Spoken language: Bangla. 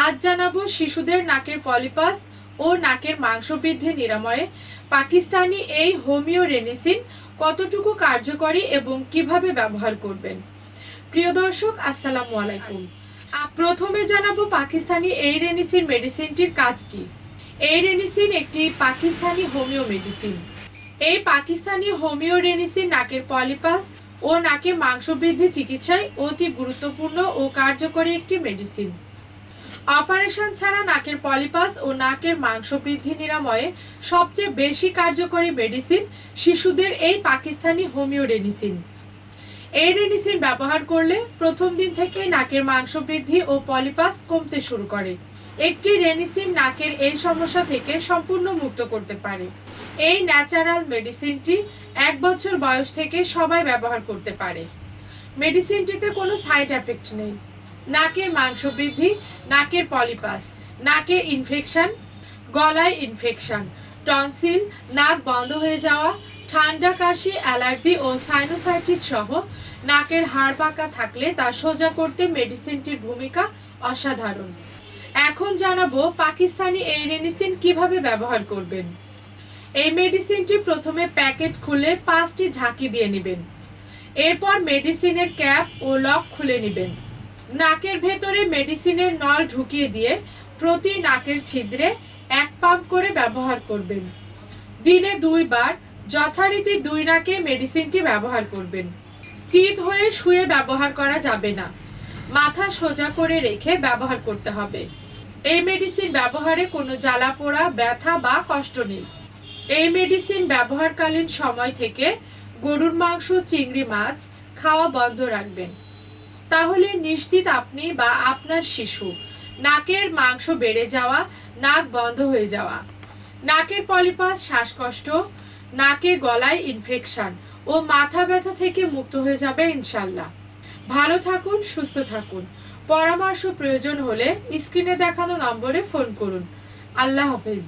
আজ জানাব শিশুদের নাকের পলিপাস ও নাকের মাংস বৃদ্ধি নিরাময়ে। পাকিস্তানি এই হোমিও রেনিসিন কতটুকু কার্যকরী এবং কীভাবে ব্যবহার করবেন? প্রিয় দর্শক, আসসালামু আলাইকুম। প্রথমে জানাব পাকিস্তানি এই রেনিসিন মেডিসিনটির কাজ কি। এই রেনিসিন একটি পাকিস্তানি হোমিও মেডিসিন। এই পাকিস্তানি হোমিও রেনিসিন নাকের পলিপাস ও নাকের মাংস বৃদ্ধি চিকিৎসায় অতি গুরুত্বপূর্ণ ও কার্যকরী একটি মেডিসিন। অপারেশন ছাড়া নাকের পলিপাস ও নাকের মাংস বৃদ্ধি নিরাময়ে সবচেয়ে বেশি কার্যকরী মেডিসিন শিশুদের এই পাকিস্তানি হোমিও রেডিসিন এই রেডিসিন ব্যবহার করলে প্রথম দিন থেকেই নাকের মাংস বৃদ্ধি ও পলিপাস কমতে শুরু করে। একটি রেনিসিন নাকের এই সমস্যা থেকে সম্পূর্ণ মুক্ত করতে পারে। এই ন্যাচারাল মেডিসিনটি এক বছর বয়স থেকে সবাই ব্যবহার করতে পারে। মেডিসিনটিতে কোনো সাইড এফেক্ট নেই। নাকের মাংস বৃদ্ধি, নাকের পলিপাস, নাকে ইনফেকশন গলায় ইনফেকশন টনসিল নাক বন্ধ হয়ে যাওয়া, ঠান্ডা, কাশি অ্যালার্জি ও সাইনোসাইটিস সহ নাকের হাড় পাকা থাকলে তা সোজা করতে মেডিসিনটির ভূমিকা অসাধারণ। এখন জানাব পাকিস্তানি এই রেনিসিন কীভাবে ব্যবহার করবেন। এই মেডিসিনটি প্রথমে প্যাকেট খুলে পাঁচটি ঝাঁকি দিয়ে নেবেন। এরপর মেডিসিনের ক্যাপ ও লক খুলে নেবেন। নাকের ভেতরে মেডিসিনের নল ঢুকিয়ে দিয়ে প্রতি নাকের ছিদ্রে এক পাম্প করে ব্যবহার করবেন। দিনে দুইবার, যথারীতি দুই নাকে মেডিসিনটি ব্যবহার করবেন। চিত হয়ে শুয়ে ব্যবহার করা যাবে না। মাথা সোজা করে রেখে ব্যবহার করতে হবে। এই মেডিসিন ব্যবহারে কোনো জ্বালা পোড়া, ব্যথা বা কষ্ট নেই। এই মেডিসিন ব্যবহারকালীন সময় থেকে গরুর মাংস, চিংড়ি মাছ খাওয়া বন্ধ রাখবেন। তাহলে নিশ্চিত আপনি বা আপনার শিশু, নাকের মাংস বেড়ে যাওয়া, নাক বন্ধ হয়ে যাওয়া, নাকের পলিপাস শ্বাসকষ্ট, নাকে গলায় ইনফেকশন ও মাথা ব্যথা থেকে মুক্ত হয়ে যাবে ইনশাল্লাহ ভালো থাকুন, সুস্থ থাকুন। পরামর্শ প্রয়োজন হলে স্ক্রিনে দেখানো নম্বরে ফোন করুন। আল্লাহ হাফেজ।